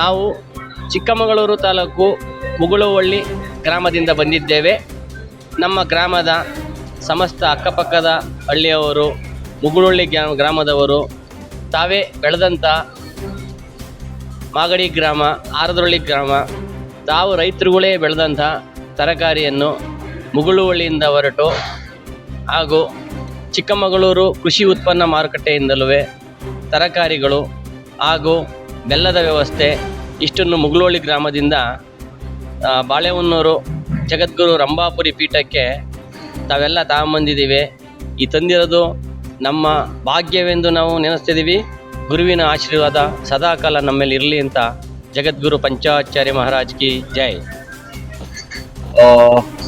ನಾವು ಚಿಕ್ಕಮಗಳೂರು ತಾಲೂಕು ಮುಗುಳುವಳ್ಳಿ ಗ್ರಾಮದಿಂದ ಬಂದಿದ್ದೇವೆ. ನಮ್ಮ ಗ್ರಾಮದ ಸಮಸ್ತ ಅಕ್ಕಪಕ್ಕದ ಹಳ್ಳಿಯವರು, ಮುಗುಳುವಳ್ಳಿ ಗ್ರಾ- ಗ್ರಾಮದವರು, ತಾವೇ ಬೆಳೆದಂಥ ಮಾಗಡಿ ಗ್ರಾಮ ಆರದೊಳ್ಳಿ ಗ್ರಾಮ, ತಾವು ರೈತರುಗಳೇ ಬೆಳೆದಂಥ ತರಕಾರಿಯನ್ನು ಮುಗುಳುವಳ್ಳಿಯಿಂದ ಹೊರಟು ಹಾಗೂ ಚಿಕ್ಕಮಗಳೂರು ಕೃಷಿ ಉತ್ಪನ್ನ ಮಾರುಕಟ್ಟೆಯಿಂದಲೂ ತರಕಾರಿಗಳು ಹಾಗೂ ಬೆಲ್ಲದ ವ್ಯವಸ್ಥೆ, ಇಷ್ಟನ್ನು ಮುಗುಳೋಳಿ ಗ್ರಾಮದಿಂದ ಬಾಳೆಹೊನ್ನೂರು, ಜಗದ್ಗುರು ರಂಭಾಪುರಿ ಪೀಠಕ್ಕೆ ತಾವೆಲ್ಲ ತಗೊಂಬಂದಿದ್ದೀವಿ. ಈ ತಂದಿರೋದು ನಮ್ಮ ಭಾಗ್ಯವೆಂದು ನಾವು ನೆನೆಸ್ತಿದ್ದೀವಿ. ಗುರುವಿನ ಆಶೀರ್ವಾದ ಸದಾಕಾಲ ನಮ್ಮಲ್ಲಿ ಇರಲಿ ಅಂತ ಜಗದ್ಗುರು ಪಂಚಾಚಾರ್ಯ ಮಹಾರಾಜ್ ಕಿ ಜೈ.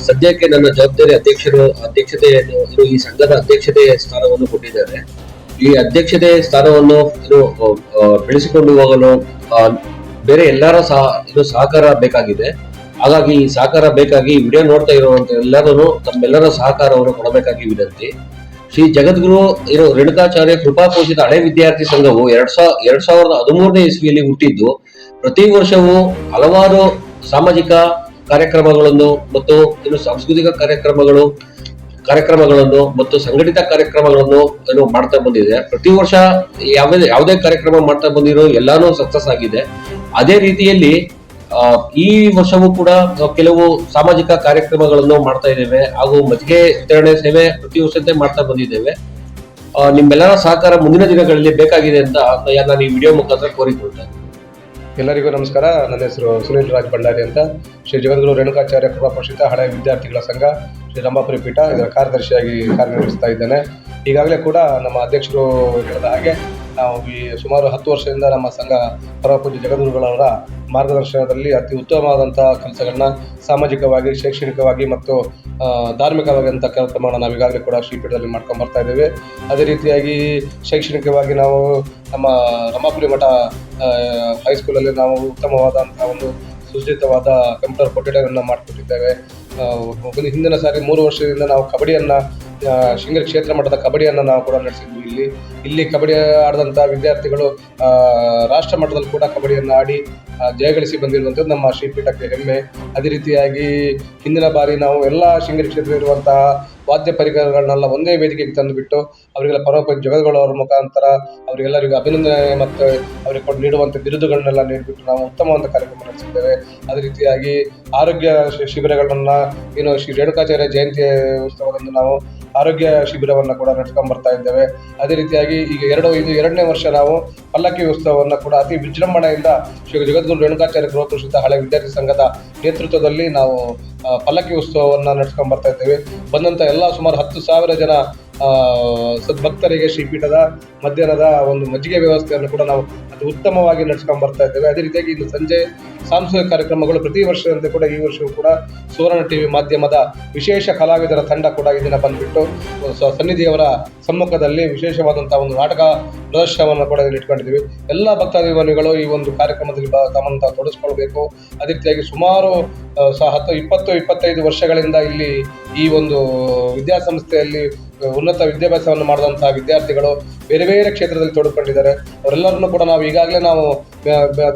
ಸದ್ಯಕ್ಕೆ ನನ್ನ ಜವಾಬ್ದಾರಿ ಅಧ್ಯಕ್ಷರು, ಅಧ್ಯಕ್ಷತೆಯನ್ನು ಈ ಸಂಘದ ಅಧ್ಯಕ್ಷತೆಯ ಸ್ಥಾನವನ್ನು ಕೊಟ್ಟಿದ್ದಾರೆ. ಈ ಅಧ್ಯಕ್ಷತೆ ಸ್ಥಾನವನ್ನು ಇದು ಬೆಳೆಸಿಕೊಂಡು ಹೋಗಲು ಬೇರೆ ಎಲ್ಲರ ಸಹ, ಇದು ಸಹಕಾರ ಬೇಕಾಗಿದೆ. ಹಾಗಾಗಿ ಈ ಸಹಕಾರ ಬೇಕಾಗಿ ವಿಡಿಯೋ ನೋಡ್ತಾ ಇರುವಂತ ಎಲ್ಲರೂ ತಮ್ಮೆಲ್ಲರ ಸಹಕಾರವನ್ನು ಕೊಡಬೇಕಾಗಿ ವಿನಂತಿ. ಶ್ರೀ ಜಗದ್ಗುರು ಇರೋ ರೇಣುಕಾಚಾರ್ಯ ಕೃಪಾಪೋಷಿತ ಹಳೆ ವಿದ್ಯಾರ್ಥಿ ಸಂಘವು ಎರಡ್ ಸಾವಿರ ಎರಡ್ ಸಾವಿರದ ಹದಿಮೂರನೇ ಇಸ್ವಿಯಲ್ಲಿ ಹುಟ್ಟಿದ್ದು. ಪ್ರತಿ ವರ್ಷವೂ ಹಲವಾರು ಸಾಮಾಜಿಕ ಕಾರ್ಯಕ್ರಮಗಳನ್ನು ಮತ್ತು ಇನ್ನು ಸಾಂಸ್ಕೃತಿಕ ಕಾರ್ಯಕ್ರಮಗಳು ಕಾರ್ಯಕ್ರಮಗಳನ್ನು ಮತ್ತು ಸಂಘಟಿತ ಕಾರ್ಯಕ್ರಮಗಳನ್ನು ಏನು ಮಾಡ್ತಾ ಬಂದಿದೆ. ಪ್ರತಿ ವರ್ಷ ಯಾವುದೇ ಯಾವುದೇ ಕಾರ್ಯಕ್ರಮ ಮಾಡ್ತಾ ಬಂದಿರೋ ಎಲ್ಲಾನು ಸಕ್ಸಸ್ ಆಗಿದೆ. ಅದೇ ರೀತಿಯಲ್ಲಿ ಈ ವರ್ಷವೂ ಕೂಡ ಕೆಲವು ಸಾಮಾಜಿಕ ಕಾರ್ಯಕ್ರಮಗಳನ್ನು ಮಾಡ್ತಾ ಇದ್ದೇವೆ. ಹಾಗೂ ಮಜ್ಜಿಗೆ ವಿತರಣೆ ಸೇವೆ ಪ್ರತಿ ವರ್ಷದಂತೆ ಮಾಡ್ತಾ ಬಂದಿದ್ದೇವೆ. ನಿಮ್ಮೆಲ್ಲರ ಸಹಕಾರ ಮುಂದಿನ ದಿನಗಳಲ್ಲಿ ಬೇಕಾಗಿದೆ ಅಂತ ನಾನು ಈ ವಿಡಿಯೋ ಮುಖಾಂತರ ಕೋರಿಕೊಳ್ತೇನೆ. ಎಲ್ಲರಿಗೂ ನಮಸ್ಕಾರ. ನನ್ನ ಹೆಸರು ಸುನೀಲ್ ರಾಜ್ ಬಳ್ಳಾರಿ ಅಂತ. ಶ್ರೀ ಜಗದ್ಗುರು ರೇಣುಕಾಚಾರ್ಯ ಕೃಪಾಪೋಷಿತ ಹಳೆಯ ವಿದ್ಯಾರ್ಥಿಗಳ ಸಂಘ ಶ್ರೀ ರಂಭಾಪುರಿ ಪೀಠ ಇದರ ಕಾರ್ಯದರ್ಶಿಯಾಗಿ ಕಾರ್ಯನಿರ್ವಹಿಸ್ತಾ ಇದ್ದೇನೆ. ಈಗಾಗಲೇ ಕೂಡ ನಮ್ಮ ಅಧ್ಯಕ್ಷರು ಹೇಳಿದ ಹಾಗೆ ನಾವು ಈ ಸುಮಾರು ಹತ್ತು ವರ್ಷದಿಂದ ನಮ್ಮ ಸಂಘ ಪರಮಪೂಜ್ಯ ಜಗದ್ಗುರುಗಳವರ ಮಾರ್ಗದರ್ಶನದಲ್ಲಿ ಅತಿ ಉತ್ತಮವಾದಂಥ ಕೆಲಸಗಳನ್ನ ಸಾಮಾಜಿಕವಾಗಿ, ಶೈಕ್ಷಣಿಕವಾಗಿ ಮತ್ತು ಧಾರ್ಮಿಕವಾಗಿ ಅಂತ ಕಾರ್ಯಕ್ರಮಗಳನ್ನ ನಾವು ಈಗಾಗಲೇ ಕೂಡ ಶ್ರೀಪೀಠದಲ್ಲಿ ಮಾಡ್ಕೊಂಡು ಬರ್ತಾ ಇದ್ದೇವೆ. ಅದೇ ರೀತಿಯಾಗಿ ಶೈಕ್ಷಣಿಕವಾಗಿ ನಾವು ನಮ್ಮ ರಮಾಪುರಿ ಮಠ ಹೈಸ್ಕೂಲಲ್ಲಿ ನಾವು ಉತ್ತಮವಾದಂಥ ಒಂದು ಸುಸಜ್ಜಿತವಾದ ಕಂಪ್ಯೂಟರ್ ಕೊಠಡಿಯನ್ನು ಮಾಡಿಕೊಟ್ಟಿದ್ದೇವೆ. ಹಿಂದಿನ ಸಾರಿ ಮೂರು ವರ್ಷದಿಂದ ನಾವು ಕಬಡ್ಡಿಯನ್ನು ಶೃಂಗೇರಿ ಕ್ಷೇತ್ರ ಮಟ್ಟದ ಕಬಡ್ಡಿಯನ್ನು ನಾವು ಕೂಡ ನಡೆಸಿದ್ವಿ ಇಲ್ಲಿ. ಇಲ್ಲಿ ಕಬಡ್ಡಿ ಆಡಿದಂಥ ವಿದ್ಯಾರ್ಥಿಗಳು ರಾಷ್ಟ್ರ ಮಟ್ಟದಲ್ಲಿ ಕೂಡ ಕಬಡ್ಡಿಯನ್ನು ಆಡಿ ಜಯಗಳಿಸಿ ಬಂದಿರುವಂಥದ್ದು ನಮ್ಮ ಶ್ರೀಪೀಠಕ್ಕೆ ಹೆಮ್ಮೆ. ಅದೇ ರೀತಿಯಾಗಿ ಹಿಂದಿನ ಬಾರಿ ನಾವು ಎಲ್ಲ ಶೃಂಗೇರಿ ಕ್ಷೇತ್ರ ಇರುವಂತಹ ವಾದ್ಯ ಪರಿಕರಗಳನ್ನೆಲ್ಲ ಒಂದೇ ವೇದಿಕೆಗೆ ತಂದುಬಿಟ್ಟು ಅವರಿಗೆಲ್ಲ ಪರಮ ಅವರ ಮುಖಾಂತರ ಅವರಿಗೆಲ್ಲರಿಗೂ ಅಭಿನಂದನೆ ಮತ್ತು ಅವರಿಗೆ ಕೊಟ್ಟು ನೀಡುವಂಥ ಬಿರುದುಗಳನ್ನೆಲ್ಲ ನೀಡಿಬಿಟ್ಟು ನಾವು ಉತ್ತಮವಾದ ಕಾರ್ಯಕ್ರಮ ನಡೆಸಿದ್ದೇವೆ. ಅದೇ ರೀತಿಯಾಗಿ ಆರೋಗ್ಯ ಶಿಬಿರಗಳನ್ನು ಏನು ಶ್ರೀ ರೇಣುಕಾಚಾರ್ಯ ಜಯಂತಿ ಉತ್ಸವದಂದು ನಾವು ಆರೋಗ್ಯ ಶಿಬಿರವನ್ನು ಕೂಡ ನಡೆಸ್ಕೊಂಡು ಬರ್ತಾ ಇದ್ದೇವೆ. ಅದೇ ರೀತಿಯಾಗಿ ಈಗ ಎರಡು, ಇದು ಎರಡನೇ ವರ್ಷ ನಾವು ಪಲ್ಲಕ್ಕಿ ಉತ್ಸವವನ್ನು ಕೂಡ ಅತಿ ವಿಜೃಂಭಣೆಯಿಂದ ಶ್ರೀ ಜಗದ್ಗುರು ರೇಣುಕಾಚಾರ್ಯ ಗೃಹಪುರುಷಿತ ಹಳೆ ವಿದ್ಯಾರ್ಥಿ ಸಂಘದ ನೇತೃತ್ವದಲ್ಲಿ ನಾವು ಪಲ್ಲಕ್ಕಿ ಉತ್ಸವವನ್ನು ನಡೆಸ್ಕೊಂಡು ಬರ್ತಾ ಇದ್ದೇವೆ. ಬಂದಂಥ ಎಲ್ಲ ಸುಮಾರು ಹತ್ತು ಸಾವಿರ ಜನ ಸದ್ಭಕ್ತರಿಗೆ ಶ್ರೀಪೀಠದ ಮಧ್ಯಾಹ್ನದ ಒಂದು ಮಜ್ಜಿಗೆ ವ್ಯವಸ್ಥೆಯನ್ನು ಕೂಡ ನಾವು ಅತಿ ಉತ್ತಮವಾಗಿ ನಡೆಸ್ಕೊಂಡು ಬರ್ತಾ ಇದ್ದೇವೆ. ಅದೇ ರೀತಿಯಾಗಿ ಇನ್ನು ಸಂಜೆ ಸಾಂಸ್ಕೃತಿಕ ಕಾರ್ಯಕ್ರಮಗಳು ಪ್ರತಿ ವರ್ಷದಂತೆ ಕೂಡ ಈ ವರ್ಷವೂ ಕೂಡ ಸುವರ್ಣ ಟಿವಿ ಮಾಧ್ಯಮದ ವಿಶೇಷ ಕಲಾವಿದರ ತಂಡ ಕೂಡ ಈ ದಿನ ಬಂದ್ಬಿಟ್ಟು ಸನ್ನಿಧಿಯವರ ಸಮ್ಮುಖದಲ್ಲಿ ವಿಶೇಷವಾದಂತಹ ಒಂದು ನಾಟಕ ಪ್ರದರ್ಶನವನ್ನು ಕೂಡ ಇಟ್ಕೊಂಡಿದ್ದೀವಿ. ಎಲ್ಲ ಭಕ್ತಾಭಿಮಾನಿಗಳು ಈ ಒಂದು ಕಾರ್ಯಕ್ರಮದಲ್ಲಿ ತಮ್ಮನ್ನು ತೊಡಗಿಸ್ಕೊಳ್ಬೇಕು ಅದೇ ರೀತಿಯಾಗಿ ಸುಮಾರು ಹತ್ತು, ಇಪ್ಪತ್ತು, ಇಪ್ಪತ್ತೈದು ವರ್ಷಗಳಿಂದ ಇಲ್ಲಿ ಈ ಒಂದು ವಿದ್ಯಾಸಂಸ್ಥೆಯಲ್ಲಿ ಉನ್ನತ ವಿದ್ಯಾಭ್ಯಾಸವನ್ನು ಮಾಡಿದಂತಹ ವಿದ್ಯಾರ್ಥಿಗಳು ಬೇರೆ ಬೇರೆ ಕ್ಷೇತ್ರದಲ್ಲಿ ತೊಡಕೊಂಡಿದ್ದಾರೆ. ಅವರೆಲ್ಲರನ್ನು ಕೂಡ ನಾವು ಈಗಾಗಲೇ ನಾವು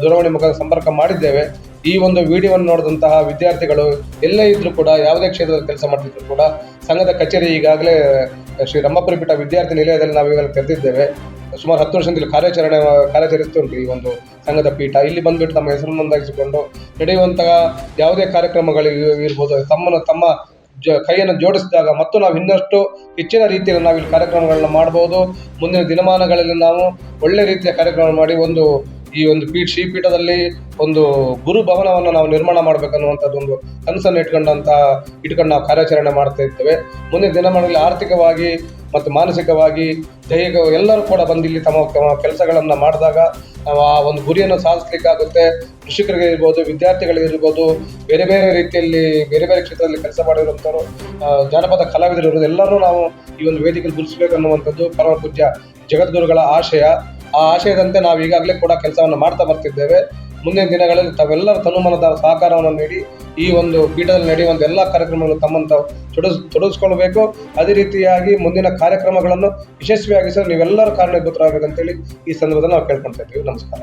ದೂರವಾಣಿ ಮುಖಾಂತರ ಸಂಪರ್ಕ ಮಾಡಿದ್ದೇವೆ. ಈ ಒಂದು ವಿಡಿಯೋವನ್ನು ನೋಡಿದಂತಹ ವಿದ್ಯಾರ್ಥಿಗಳು ಎಲ್ಲೇ ಇದ್ರು ಕೂಡ, ಯಾವುದೇ ಕ್ಷೇತ್ರದಲ್ಲಿ ಕೆಲಸ ಮಾಡ್ತಿದ್ರು ಕೂಡ, ಸಂಘದ ಕಚೇರಿ ಈಗಾಗಲೇ ಶ್ರೀ ರಂಭಾಪುರಿ ಪೀಠ ವಿದ್ಯಾರ್ಥಿ ನಿಲಯದಲ್ಲಿ ನಾವು ಈಗಾಗಲೇ ತೆರೆದಿದ್ದೇವೆ. ಸುಮಾರು ಹತ್ತು ವರ್ಷದಿಂದ ಕಾರ್ಯಾಚರಣೆ ಕಾರ್ಯಾಚರಿಸ್ತುಂಟು ಈ ಒಂದು ಸಂಘದ ಪೀಠ. ಇಲ್ಲಿ ಬಂದ್ಬಿಟ್ಟು ತಮ್ಮ ಹೆಸರು ನೋಂದಾಯಿಸಿಕೊಂಡು ನಡೆಯುವಂತಹ ಯಾವುದೇ ಕಾರ್ಯಕ್ರಮಗಳು ಇರ್- ಇರ್ಬೋದು, ತಮ್ಮನ್ನು ತಮ್ಮ ಕೈಯನ್ನು ಜೋಡಿಸಿದಾಗ ಮತ್ತು ನಾವು ಇನ್ನಷ್ಟು ಹೆಚ್ಚಿನ ರೀತಿಯಲ್ಲಿ ನಾವು ಇಲ್ಲಿ ಕಾರ್ಯಕ್ರಮಗಳನ್ನು ಮಾಡ್ಬೋದು. ಮುಂದಿನ ದಿನಮಾನಗಳಲ್ಲಿ ನಾವು ಒಳ್ಳೆ ರೀತಿಯ ಕಾರ್ಯಕ್ರಮ ಮಾಡಿ ಒಂದು ಈ ಒಂದು ಪೀಠ ಶ್ರೀಪೀಠದಲ್ಲಿ ಒಂದು ಗುರು ಭವನವನ್ನು ನಾವು ನಿರ್ಮಾಣ ಮಾಡಬೇಕನ್ನುವಂಥದ್ದು ಒಂದು ಕನಸನ್ನು ಇಟ್ಕೊಂಡಂತ ಇಟ್ಕೊಂಡು ನಾವು ಕಾರ್ಯಾಚರಣೆ ಮಾಡ್ತಾ ಇರ್ತೇವೆ. ಮುಂದಿನ ದಿನಮಾನದಲ್ಲಿ ಆರ್ಥಿಕವಾಗಿ ಮತ್ತು ಮಾನಸಿಕವಾಗಿ ದೈಹಿಕ ಎಲ್ಲರೂ ಕೂಡ ಬಂದು ಇಲ್ಲಿ ತಮ್ಮ ತಮ್ಮ ಕೆಲಸಗಳನ್ನು ಮಾಡಿದಾಗ ನಾವು ಆ ಒಂದು ಗುರಿಯನ್ನು ಸಾಧಿಸ್ಲಿಕ್ಕಾಗುತ್ತೆ. ಕೃಷಿಕರಿಗೆ ಇರ್ಬೋದು ವಿದ್ಯಾರ್ಥಿಗಳಿಗೆ ಇರ್ಬೋದು ಬೇರೆ ಬೇರೆ ರೀತಿಯಲ್ಲಿ, ಬೇರೆ ಬೇರೆ ಕ್ಷೇತ್ರದಲ್ಲಿ ಕೆಲಸ ಮಾಡಿರುವಂಥವ್ರು ಜಾನಪದ ಕಲಾವಿದರು ಎಲ್ಲರೂ ನಾವು ಈ ಒಂದು ವೇದಿಕೆಯಲ್ಲಿ ಗುರುತಿಸಬೇಕನ್ನುವಂಥದ್ದು ಪರಮ ಪೂಜ್ಯ ಜಗದ್ಗುರುಗಳ ಆಶಯ. ಆ ಆಶಯದಂತೆ ನಾವು ಈಗಾಗಲೇ ಕೂಡ ಕೆಲಸವನ್ನು ಮಾಡ್ತಾ ಬರ್ತಿದ್ದೇವೆ. ಮುಂದಿನ ದಿನಗಳಲ್ಲಿ ತಾವೆಲ್ಲರ ತನುಮನದ ಸಹಕಾರವನ್ನು ನೀಡಿ ಈ ಒಂದು ಪೀಠದಲ್ಲಿ ನಡೆಯುವಂಥ ಎಲ್ಲ ಕಾರ್ಯಕ್ರಮಗಳು ತಮ್ಮನ್ನು ತಾವು ತೊಡಸ್ ತೊಡಗಿಸ್ಕೊಳ್ಬೇಕು ಅದೇ ರೀತಿಯಾಗಿ ಮುಂದಿನ ಕಾರ್ಯಕ್ರಮಗಳನ್ನು ಯಶಸ್ವಿಯಾಗಿಸಲು ನೀವೆಲ್ಲರೂ ಹೇಳಿ ಈ ಸಂದರ್ಭದಲ್ಲಿ ನಾವು ಕೇಳ್ಕೊಳ್ತಾ ಇದ್ದೀವಿ. ನಮಸ್ಕಾರ.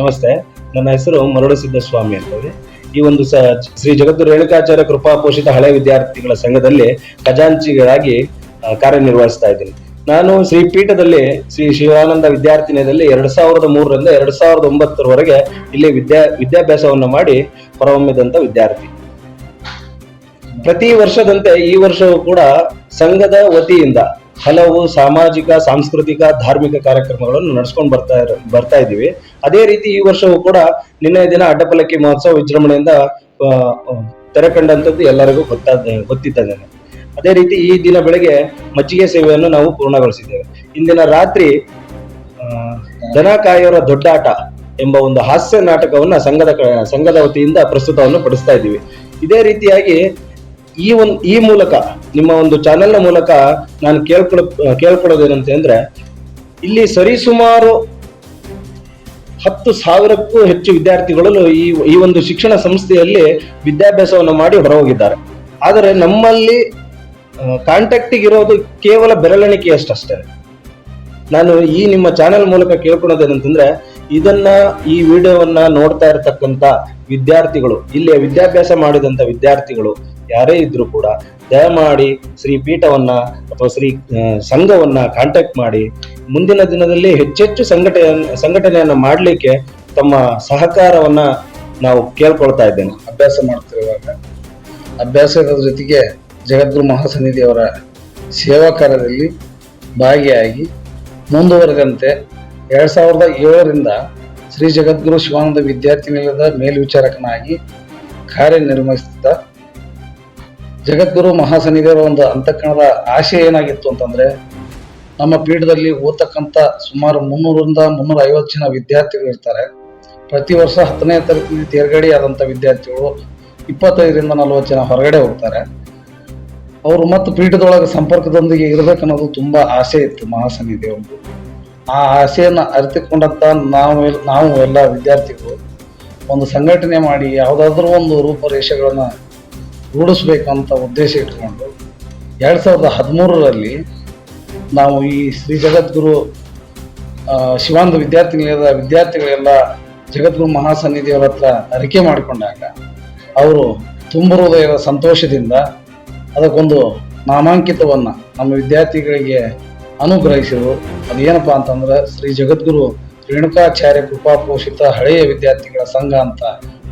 ನಮಸ್ತೆ. ನನ್ನ ಹೆಸರು ಮರುಳು ಸಿದ್ದಸ್ವಾಮಿ ಅಂತೇಳಿ. ಈ ಒಂದು ಸ ಶ್ರೀ ಜಗದ್ಗುರು ರೇಣುಕಾಚಾರ್ಯ ಕೃಪಾ ಪೋಷಿತ ಹಳೆ ವಿದ್ಯಾರ್ಥಿಗಳ ಸಂಘದಲ್ಲಿ ಖಜಾಂಚಿಗಳಾಗಿ ಕಾರ್ಯನಿರ್ವಹಿಸ್ತಾ ಇದ್ದೀನಿ. ನಾನು ಶ್ರೀ ಪೀಠದಲ್ಲಿ ಶ್ರೀ ಶಿವಾನಂದ ವಿದ್ಯಾರ್ಥಿನಿಯದಲ್ಲಿ ಎರಡ್ ಸಾವಿರದ ಮೂರರಿಂದ ಎರಡ್ ಸಾವಿರದ ಒಂಬತ್ತರವರೆಗೆ ಇಲ್ಲಿ ವಿದ್ಯಾ, ವಿದ್ಯಾಭ್ಯಾಸವನ್ನು ಮಾಡಿ ಹೊರಹೊಮ್ಮಿದಂತ ವಿದ್ಯಾರ್ಥಿ. ಪ್ರತಿ ವರ್ಷದಂತೆ ಈ ವರ್ಷವೂ ಕೂಡ ಸಂಘದ ವತಿಯಿಂದ ಹಲವು ಸಾಮಾಜಿಕ, ಸಾಂಸ್ಕೃತಿಕ, ಧಾರ್ಮಿಕ ಕಾರ್ಯಕ್ರಮಗಳನ್ನು ನಡೆಸ್ಕೊಂಡು ಬರ್ತಾ ಬರ್ತಾ ಇದ್ದೀವಿ. ಅದೇ ರೀತಿ ಈ ವರ್ಷವೂ ಕೂಡ ನಿನ್ನೆ ದಿನ ಅಡ್ಡಪಲ್ಲಕ್ಕಿ ಮಹೋತ್ಸವ ವಿಜೃಂಭಣೆಯಿಂದ ತೆರೆ ಕಂಡಂಥದ್ದು ಎಲ್ಲರಿಗೂ ಗೊತ್ತಾದ ಗೊತ್ತಿದ್ದಾನೆ ಅದೇ ರೀತಿ ಈ ದಿನ ಬೆಳಗ್ಗೆ ಮಜ್ಜಿಗೆ ಸೇವೆಯನ್ನು ನಾವು ಪೂರ್ಣಗೊಳಿಸಿದ್ದೇವೆ. ಇಂದಿನ ರಾತ್ರಿ ದನ ಕಾಯೋರ ದೊಡ್ಡಾಟ ಎಂಬ ಒಂದು ಹಾಸ್ಯ ನಾಟಕವನ್ನು ಸಂಘದ ಸಂಘದ ವತಿಯಿಂದ ಪ್ರಸ್ತುತವನ್ನು ಪಡಿಸ್ತಾ ಇದ್ದೀವಿ. ಇದೇ ರೀತಿಯಾಗಿ ಈ ಒಂದು, ಈ ಮೂಲಕ, ನಿಮ್ಮ ಒಂದು ಚಾನೆಲ್ನ ಮೂಲಕ ನಾನು ಕೇಳ್ಕೊಳ ಕೇಳ್ಕೊಳ್ಳೋದೇನಂತೆ ಅಂದ್ರೆ, ಇಲ್ಲಿ ಸರಿಸುಮಾರು ಹತ್ತು ಸಾವಿರಕ್ಕೂ ಹೆಚ್ಚು ವಿದ್ಯಾರ್ಥಿಗಳು ಈ ಈ ಒಂದು ಶಿಕ್ಷಣ ಸಂಸ್ಥೆಯಲ್ಲಿ ವಿದ್ಯಾಭ್ಯಾಸವನ್ನು ಮಾಡಿ ಹೊರಹೋಗಿದ್ದಾರೆ. ಆದರೆ ನಮ್ಮಲ್ಲಿ ಕಾಂಟ್ಯಾಕ್ಟಿಗೆ ಇರೋದು ಕೇವಲ ಬೆರಳೆಣಿಕೆಯಷ್ಟಷ್ಟೇ. ನಾನು ಈ ನಿಮ್ಮ ಚಾನೆಲ್ ಮೂಲಕ ಕೇಳ್ಕೊಳೋದೇನಂತಂದ್ರೆ ಇದನ್ನ ಈ ವಿಡಿಯೋವನ್ನ ನೋಡ್ತಾ ಇರತಕ್ಕಂತ ವಿದ್ಯಾರ್ಥಿಗಳು ಇಲ್ಲಿ ವಿದ್ಯಾಭ್ಯಾಸ ಮಾಡಿದಂತ ವಿದ್ಯಾರ್ಥಿಗಳು ಯಾರೇ ಇದ್ರು ಕೂಡ ದಯಮಾಡಿ ಶ್ರೀ ಪೀಠವನ್ನ ಅಥವಾ ಶ್ರೀ ಸಂಘವನ್ನ ಕಾಂಟ್ಯಾಕ್ಟ್ ಮಾಡಿ. ಮುಂದಿನ ದಿನದಲ್ಲಿ ಹೆಚ್ಚೆಚ್ಚು ಸಂಘಟನೆ, ಸಂಘಟನೆಯನ್ನ ಮಾಡಲಿಕ್ಕೆ ತಮ್ಮ ಸಹಕಾರವನ್ನ ನಾವು ಕೇಳ್ಕೊಳ್ತಾ ಇದ್ದೇನೆ. ಅಭ್ಯಾಸ ಮಾಡ್ತಿರುವಾಗ, ಅಭ್ಯಾಸದ ಜೊತೆಗೆ ಜಗದ್ಗುರು ಮಹಾಸನ್ನಿಧಿಯವರ ಸೇವಾ ಕಾರ್ಯದಲ್ಲಿ ಭಾಗಿಯಾಗಿ ಮುಂದುವರೆದಂತೆ ಎರಡು ಸಾವಿರದ ಏಳರಿಂದ ಶ್ರೀ ಜಗದ್ಗುರು ಶಿವಾನಂದ ವಿದ್ಯಾರ್ಥಿ ನಿಲಯದ ಮೇಲ್ವಿಚಾರಕನಾಗಿ ಕಾರ್ಯನಿರ್ವಹಿಸುತ್ತ ಜಗದ್ಗುರು ಮಹಾಸನ್ನಿಧಿಯವರ ಒಂದು ಅಂತಃಕರಣದ ಆಶೆ ಏನಾಗಿತ್ತು ಅಂತಂದರೆ, ನಮ್ಮ ಪೀಠದಲ್ಲಿ ಓದ್ತಕ್ಕಂಥ ಸುಮಾರು ಮುನ್ನೂರರಿಂದ ಮುನ್ನೂರ ಐವತ್ತು ಜನ ವಿದ್ಯಾರ್ಥಿಗಳು ಇರ್ತಾರೆ. ಪ್ರತಿ ವರ್ಷ ಹತ್ತನೇ ತರಗತಿ ತೇರ್ಗಡೆಯಾದಂಥ ವಿದ್ಯಾರ್ಥಿಗಳು ಇಪ್ಪತ್ತೈದರಿಂದ ನಲವತ್ತು ಜನ ಹೊರಗಡೆ ಹೋಗ್ತಾರೆ. ಅವರು ಮತ್ತು ಪೀಠದೊಳಗೆ ಸಂಪರ್ಕದೊಂದಿಗೆ ಇರಬೇಕನ್ನೋದು ತುಂಬ ಆಸೆ ಇತ್ತು ಮಹಾಸನ್ನಿಧಿಯವ್ರದ್ದು ಆ ಆಸೆಯನ್ನು ಅರಿತುಕೊಂಡಂತ ನಾವು ನಾವು ಎಲ್ಲ ವಿದ್ಯಾರ್ಥಿಗಳು ಒಂದು ಸಂಘಟನೆ ಮಾಡಿ ಯಾವುದಾದ್ರೂ ಒಂದು ರೂಪರೇಷೆಗಳನ್ನ ರೂಢಿಸ್ಬೇಕಂತ ಉದ್ದೇಶ ಇಟ್ಕೊಂಡು ಎರಡು ಸಾವಿರದ ಹದಿಮೂರರಲ್ಲಿ ನಾವು ಈ ಶ್ರೀ ಜಗದ್ಗುರು ಶಿವಾನಂದ ವಿದ್ಯಾರ್ಥಿ ನಿಲಯದ ವಿದ್ಯಾರ್ಥಿಗಳೆಲ್ಲ ಜಗದ್ಗುರು ಮಹಾಸನ್ನಿಧಿಯವರ ಹತ್ರ ಅರಿಕೆ ಮಾಡಿಕೊಂಡಾಗ ಅವರು ತುಂಬ ಹೃದಯದ ಸಂತೋಷದಿಂದ ಅದಕ್ಕೊಂದು ನಾಮಾಂಕಿತವನ್ನ ನಮ್ಮ ವಿದ್ಯಾರ್ಥಿಗಳಿಗೆ ಅನುಗ್ರಹಿಸಿದರು. ಅದೇನಪ್ಪ ಅಂತಂದ್ರೆ ಶ್ರೀ ಜಗದ್ಗುರು ರೇಣುಕಾಚಾರ್ಯ ಕೃಪಾ ಪೋಷಿತ ಹಳೆಯ ವಿದ್ಯಾರ್ಥಿಗಳ ಸಂಘ ಅಂತ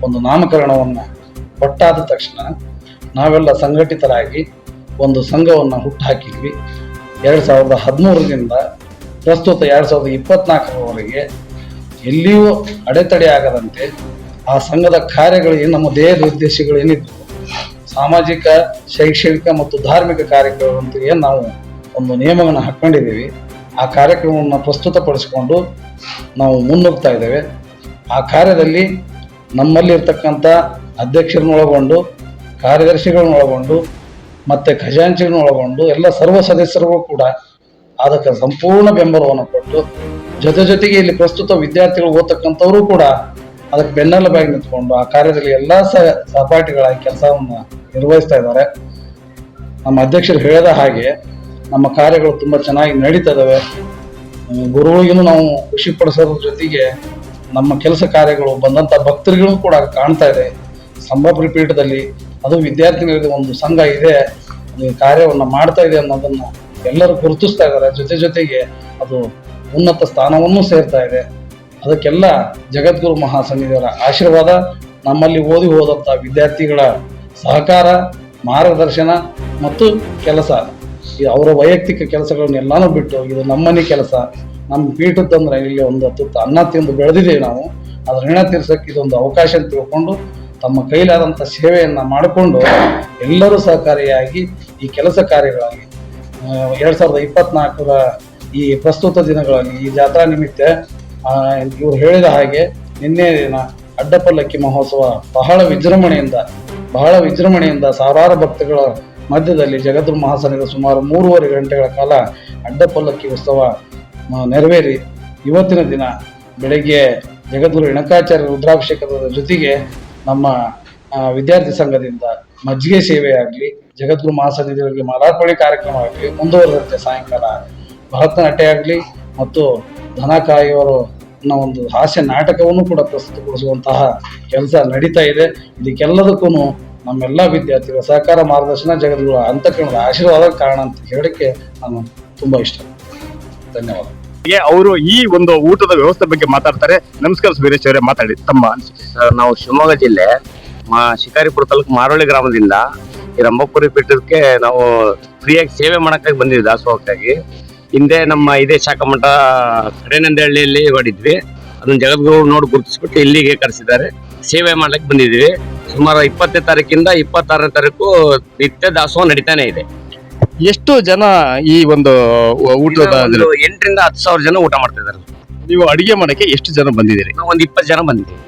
ಒಂದು ನಾಮಕರಣವನ್ನ ಕೊಟ್ಟಾದ ತಕ್ಷಣ ನಾವೆಲ್ಲ ಸಂಘಟಿತರಾಗಿ ಒಂದು ಸಂಘವನ್ನ ಹುಟ್ಟುಹಾಕಿದ್ವಿ. ಎರಡು ಸಾವಿರದ ಹದಿಮೂರರಿಂದ ಪ್ರಸ್ತುತ ಎರಡು ಸಾವಿರದ ಇಪ್ಪತ್ನಾಲ್ಕರವರೆಗೆ ಎಲ್ಲಿಯೂ ಅಡೆತಡೆ ಆಗದಂತೆ ಆ ಸಂಘದ ಕಾರ್ಯಗಳು ನಮ್ಮ ದೇಹದ ಉದ್ದೇಶಗಳು ಏನಿದ್ವು ಸಾಮಾಜಿಕ, ಶೈಕ್ಷಣಿಕ ಮತ್ತು ಧಾರ್ಮಿಕ ಕಾರ್ಯಕ್ರಮದೊಂದಿಗೆ ನಾವು ಒಂದು ನಿಯಮವನ್ನು ಹಾಕ್ಕೊಂಡಿದ್ದೀವಿ. ಆ ಕಾರ್ಯಕ್ರಮವನ್ನು ಪ್ರಸ್ತುತಪಡಿಸಿಕೊಂಡು ನಾವು ಮುನ್ನುಗ್ತಾ ಇದ್ದೇವೆ. ಆ ಕಾರ್ಯದಲ್ಲಿ ನಮ್ಮಲ್ಲಿರ್ತಕ್ಕಂಥ ಅಧ್ಯಕ್ಷರನ್ನೊಳಗೊಂಡು ಕಾರ್ಯದರ್ಶಿಗಳನ್ನ ಒಳಗೊಂಡು ಮತ್ತೆ ಖಜಾಂಚಿಗಳನ್ನ ಒಳಗೊಂಡು ಎಲ್ಲ ಸರ್ವ ಸದಸ್ಯರಿಗೂ ಕೂಡ ಅದಕ್ಕೆ ಸಂಪೂರ್ಣ ಬೆಂಬಲವನ್ನು ಕೊಟ್ಟು ಜೊತೆ ಜೊತೆಗೆ ಇಲ್ಲಿ ಪ್ರಸ್ತುತ ವಿದ್ಯಾರ್ಥಿಗಳು ಓದ್ತಕ್ಕಂಥವರು ಕೂಡ ಅದಕ್ಕೆ ಬೆನ್ನೆಲುಬಾಗಿ ನಿಂತ್ಕೊಂಡು ಆ ಕಾರ್ಯದಲ್ಲಿ ಎಲ್ಲ ಸಹ ಸಹಪಾಠಿಗಳಾಗಿ ಕೆಲಸವನ್ನು ನಿರ್ವಹಿಸ್ತಾ ಇದ್ದಾರೆ. ನಮ್ಮ ಅಧ್ಯಕ್ಷರು ಹೇಳಿದ ಹಾಗೆ ನಮ್ಮ ಕಾರ್ಯಗಳು ತುಂಬ ಚೆನ್ನಾಗಿ ನಡೀತಾ ಇದ್ದಾವೆ ಗುರುವಿಗೂ ನಾವು ಖುಷಿ ಪಡಿಸೋದ್ರ ಜೊತೆಗೆ ನಮ್ಮ ಕೆಲಸ ಕಾರ್ಯಗಳು ಬಂದಂಥ ಭಕ್ತರಿಗೂ ಕೂಡ ಕಾಣ್ತಾ ಇದೆ. ಸಂಭಾಪುರಿ ಪೀಠದಲ್ಲಿ ಅದು ವಿದ್ಯಾರ್ಥಿಗಳಿಗೆ ಒಂದು ಸಂಘ ಇದೆ. ಕಾರ್ಯವನ್ನ ಮಾಡ್ತಾ ಇದೆ ಅನ್ನೋದನ್ನು ಎಲ್ಲರೂ ಗುರುತಿಸ್ತಾ ಇದ್ದಾರೆ. ಜೊತೆ ಜೊತೆಗೆ ಅದು ಉನ್ನತ ಸ್ಥಾನವನ್ನು ಸೇರ್ತಾ ಇದೆ. ಅದಕ್ಕೆಲ್ಲ ಜಗದ್ಗುರು ಮಹಾಸನ್ನಿಧಿಯರ ಆಶೀರ್ವಾದ ನಮ್ಮಲ್ಲಿ ಓದಿ ಹೋದಂಥ ವಿದ್ಯಾರ್ಥಿಗಳ ಸಹಕಾರ, ಮಾರ್ಗದರ್ಶನ ಮತ್ತು ಕೆಲಸ. ಅವರ ವೈಯಕ್ತಿಕ ಕೆಲಸಗಳನ್ನೆಲ್ಲನೂ ಬಿಟ್ಟು ಇದು ನಮ್ಮನೆ ಕೆಲಸ. ನಮ್ಮ ಪೀಠದ್ದಂದ್ರೆ ಇಲ್ಲಿ ಒಂದು ತುತ್ತು ಅನ್ನ ತಿಂದು ಬೆಳೆದಿದ್ದೇವೆ ನಾವು. ಅದರ ಋಣ ತೀರ್ಸಕ್ಕೆ ಇದೊಂದು ಅವಕಾಶ ಅಂತ ತಿಳ್ಕೊಂಡು ತಮ್ಮ ಕೈಲಾದಂಥ ಸೇವೆಯನ್ನು ಮಾಡಿಕೊಂಡು ಎಲ್ಲರೂ ಸಹಕಾರಿಯಾಗಿ ಈ ಕೆಲಸ ಕಾರ್ಯಗಳಲ್ಲಿ ಎರಡು ಸಾವಿರದ ಇಪ್ಪತ್ನಾಲ್ಕರ ಈ ಪ್ರಸ್ತುತ ದಿನಗಳಲ್ಲಿ ಈ ಜಾತ್ರಾ ನಿಮಿತ್ತ ಇವ್ರು ಹೇಳಿದ ಹಾಗೆ ನಿನ್ನೆ ದಿನ ಅಡ್ಡಪಲ್ಲಕ್ಕಿ ಮಹೋತ್ಸವ ಬಹಳ ವಿಜೃಂಭಣೆಯಿಂದ ಬಹಳ ವಿಜೃಂಭಣೆಯಿಂದ ಸಾವಿರಾರು ಭಕ್ತಗಳ ಮಧ್ಯದಲ್ಲಿ ಜಗದ್ಗುರು ಮಹಾಸನದ ಸುಮಾರು ಮೂರುವರೆ ಗಂಟೆಗಳ ಕಾಲ ಅಡ್ಡಪಲ್ಲಕ್ಕಿ ಉತ್ಸವ ನೆರವೇರಿ. ಇವತ್ತಿನ ದಿನ ಬೆಳಗ್ಗೆ ಜಗದ್ಗುರು ಇಣಕಾಚಾರ್ಯ ರುದ್ರಾಭಿಷೇಕದ ಜೊತೆಗೆ ನಮ್ಮ ವಿದ್ಯಾರ್ಥಿ ಸಂಘದಿಂದ ಮಜ್ಜಿಗೆ ಸೇವೆ ಆಗಲಿ ಜಗದ್ಗುರು ಮಹಾಸನಿಧಿಗಳಿಗೆ ಮಾಲಾರ್ಪಣೆ ಕಾರ್ಯಕ್ರಮ ಆಗಲಿ, ಮುಂದುವರೆದಂತೆ ಸಾಯಂಕಾಲ ಭರತನಾಟ್ಯ ಆಗಲಿ ಮತ್ತು ದನ ಕಾಯುವರು ಅನ್ನೋ ಒಂದು ಹಾಸ್ಯ ನಾಟಕವನ್ನು ಕೂಡ ಪ್ರಸ್ತುತಗೊಳಿಸುವಂತಹ ಕೆಲಸ ನಡೀತಾ ಇದೆ. ಇದಕ್ಕೆಲ್ಲದಕ್ಕೂ ನಮ್ಮೆಲ್ಲ ವಿದ್ಯಾರ್ಥಿಗಳ ಸಹಕಾರ ಮಾರ್ಗದರ್ಶನ ಜಗದ್ಗುರು ಅಂತಕರಣದ ಆಶೀರ್ವಾದ ಕಾರಣ ಅಂತ ಹೇಳಕ್ಕೆ ನಾನು ತುಂಬಾ ಇಷ್ಟ. ಧನ್ಯವಾದ. ಅವರು ಈ ಒಂದು ಊಟದ ವ್ಯವಸ್ಥೆ ಬಗ್ಗೆ ಮಾತಾಡ್ತಾರೆ. ನಮಸ್ಕಾರ ಸುರೇಶ್ ಅವರೇ ಮಾತಾಡಿ. ತಮ್ಮ ಅನಿಸಿಕೆ. ಸರ್, ನಾವು ಶಿವಮೊಗ್ಗ ಜಿಲ್ಲೆ ಮಾ ಶಿಕಾರಿಪುರ ತಾಲೂಕು ಮಾರೋಳಿ ಗ್ರಾಮದಿಂದ ಈ ರಂಭಾಪುರಿ ಪೀಠಕ್ಕೆ ನಾವು ಫ್ರೀಯಾಗಿ ಸೇವೆ ಮಾಡೋಕ್ಕಾಗಿ ಬಂದಿದ್ದೀವಿ ದಾಸೋಹಕ್ಕಾಗಿ. ಹಿಂದೆ ನಮ್ಮ ಇದೇ ಶಾಖಮಠ ಕಡೆನಂದಳ್ಳಿಯಲ್ಲಿ ಹೊಡಿದ್ವಿ ಅದನ್ನ ಜಗದ್ಗುರು ನೋಡಿ ಗುರುತಿಸ್ಬಿಟ್ಟು ಇಲ್ಲಿಗೆ ಕರೆಸಿದ್ದಾರೆ. ಸೇವೆ ಮಾಡ್ಲಿಕ್ಕೆ ಬಂದಿದ್ವಿ ಸುಮಾರು ಇಪ್ಪತ್ತನೇ ತಾರೀಕಿಂದ ಇಪ್ಪತ್ತಾರನೇ ತಾರೀಕು ನಿತ್ಯ ದಾಸೋಹ ನಡೀತಾನೆ ಇದೆ. ಎಷ್ಟು ಜನ ಈ ಒಂದು ಊಟದ ಒಂದು ಎಂಟರಿಂದ ಹತ್ತು ಸಾವಿರ ಜನ ಊಟ ಮಾಡ್ತಾ ಇದ್ದಾರೆ. ನೀವು ಅಡಿಗೆ ಮಾಡಕ್ಕೆ ಎಷ್ಟು ಜನ ಬಂದಿದ್ದೀರಿ? ನಾವು ಒಂದು ಇಪ್ಪತ್ತು ಜನ ಬಂದಿದ್ದೀವಿ.